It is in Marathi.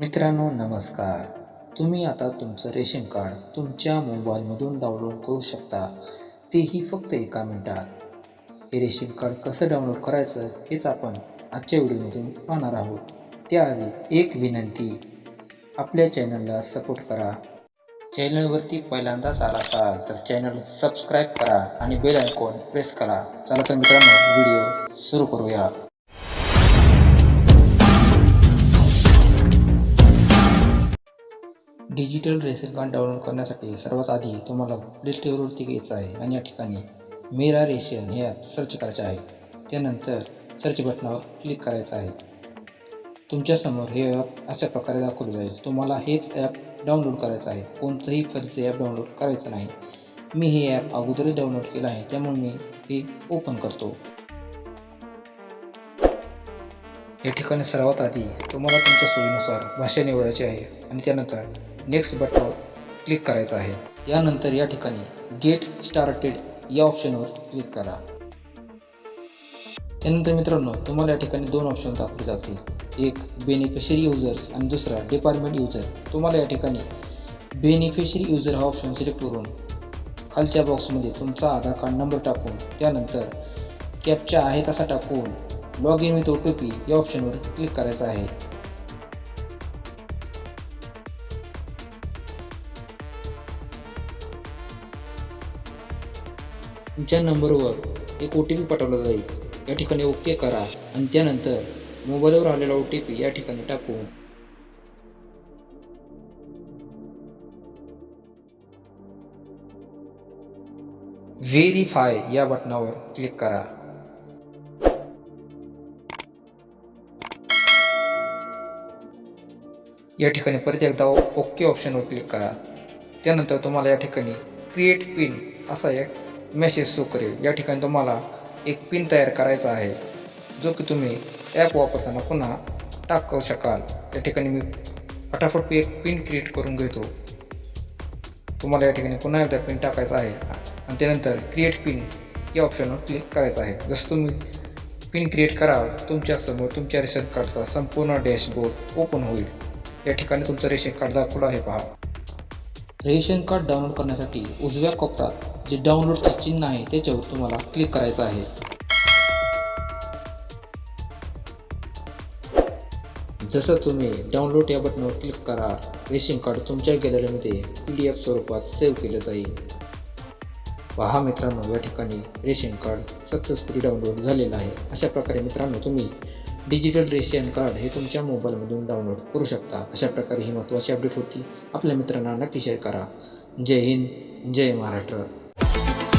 मित्रांनो नमस्कार. तुम्ही आता तुमचं रेशन कार्ड तुमच्या मोबाईलमधून डाउनलोड करू शकता. तेही फक्त एका मिनिटात. हे रेशन कार्ड कसं डाउनलोड करायचं हेच आपण आजच्या व्हिडिओमधून पाहणार आहोत. त्याआधी एक विनंती. आपल्या चॅनलला सपोर्ट करा. चॅनलवरती पहिल्यांदाच आला असाल तर चॅनल सबस्क्राईब करा आणि बेल आयकॉन प्रेस करा. चला तर मित्रांनो व्हिडिओ सुरू करूया. डिजिटल रेसिंग कार्ड डाउनलोड करण्यासाठी सर्वात आधी तुम्हाला प्ले स्टोअरवरती घ्यायचं आहे आणि या ठिकाणी मेरा रेशन हे ॲप सर्च करायचे आहे. त्यानंतर सर्च बटनावर क्लिक करायचं आहे. तुमच्यासमोर हे ॲप अशा प्रकारे दाखवलं जाईल. तुम्हाला हेच ॲप डाउनलोड करायचं आहे. कोणतंही फर्जी ॲप डाउनलोड करायचं नाही. मी हे ॲप अगोदरच डाउनलोड केलं आहे. त्यामुळे मी हे ओपन करतो. या ठिकाणी सर्वात आधी तुम्हाला तुमच्या सोयीनुसार भाषा निवडायची आहे. आणि त्यानंतर नेक्स्ट बटनावर क्लिक करायचं आहे. त्यानंतर या ठिकाणी गेट स्टार्टेड या ऑप्शनवर क्लिक करा. त्यानंतर मित्रांनो तुम्हाला या ठिकाणी दोन ऑप्शन दाखवले जातील. एक बेनिफिशरी युजर्स आणि दुसरा डिपार्टमेंट युजर तुम्हाला या ठिकाणी बेनिफिशरी युजर हा ऑप्शन सिलेक्ट करून खालच्या बॉक्समध्ये तुमचा आधार कार्ड नंबर टाकून त्यानंतर कॅपचा आहे तसा टाकून log in with O T P या ऑप्शनवर क्लिक करायचं आहे. तुमच्या नंबरवर एक ओ टी पी पाठवला जाईल. या ठिकाणी ओके करा आणि त्यानंतर मोबाईलवर आलेला ओ टी पी या ठिकाणी टाकून व्हेरीफाय या बटनावर क्लिक करा. या ठिकाणी परत एकदा ओके ऑप्शनवर क्लिक करा. त्यानंतर तुम्हाला या ठिकाणी क्रिएट पिन असा एक मेसेज सो करेल. या ठिकाणी तुम्हाला एक पिन तयार करायचा आहे. जो की तुम्ही ॲप वापरताना पुन्हा टाकू शकाल. या ठिकाणी मी फटाफट एक पिन क्रिएट करून घेतो. तुम्हाला या ठिकाणी पुन्हा एकदा पिन टाकायचा आहे. आणि त्यानंतर क्रिएट पिन या ऑप्शनवर क्लिक करायचं आहे. जसं तुम्ही पिन क्रिएट कराल तुमच्यासमोर तुमच्या रेशन कार्डचा संपूर्ण डॅशबोर्ड ओपन होईल. या ठिकाणी तुमचं रेशन कार्ड दाखवलं आहे पहा. रेशन कार्ड डाउनलोड करण्यासाठी उजव्या कोपऱ्यात जे डाउनलोडचे चिन्ह आहे त्याच्यावर तुम्हाला क्लिक करायचं आहे. जसं तुम्ही डाउनलोड या बटनावर क्लिक करा रेशन कार्ड तुमच्या गॅलरीमध्ये पी डी एफ स्वरूपात सेव्ह केलं जाईल. पहा मित्रांनो या ठिकाणी रेशन कार्ड सक्सेसफुली डाउनलोड झालेलं आहे. अशा प्रकारे मित्रांनो तुम्ही डिजिटल रेशन कार्ड हे तुमच्या मोबाईलमधून डाउनलोड करू शकता. अशा प्रकारे ही महत्त्वाची अपडेट होती. आपल्या मित्रांना नक्की शेअर करा. जय हिंद जय महाराष्ट्र. Thank you.